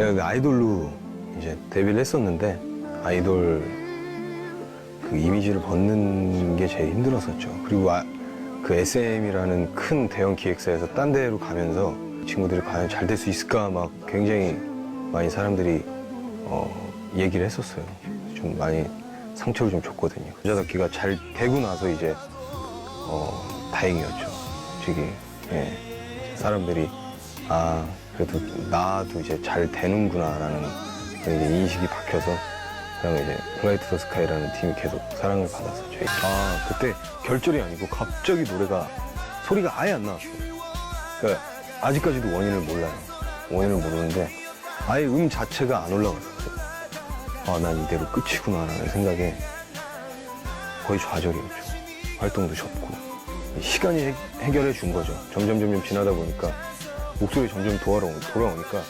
그 아이돌로 이제 데뷔를 했었는데 아이돌 그 이미지를 벗는 게 제일 힘들었었죠. 그리고 아- 그 SM이라는 큰 대형 기획사에서 딴 데로 가면서 친구들이 과연 잘 될 수 있을까 막 굉장히 많이 사람들이 어, 얘기를 했었어요. 좀 많이 상처를 좀 줬거든요. 여자답기가 잘 되고 나서 이제 어, 다행이었죠. 되게 예. 사람들이 아 그래도 나도 이제 잘 되는구나라는 이제 인식이 박혀서 그다음에 이제 플라이트 더 스카이라는 팀이 계속 사랑을 받았었죠. 아 그때 결절이 아니고 갑자기 노래가 소리가 아예 안 나왔어요. 그러니까 아직까지도 원인을 몰라요. 원인을 모르는데 아예 음 자체가 안 올라갔었어요. 아난 이대로 끝이구나라는 생각에 거의 좌절이었죠. 활동도 접고 시간이 해- 해결해 준 거죠. 점점 점점 지나다 보니까 목소리 점점 돌아오, 돌아오니까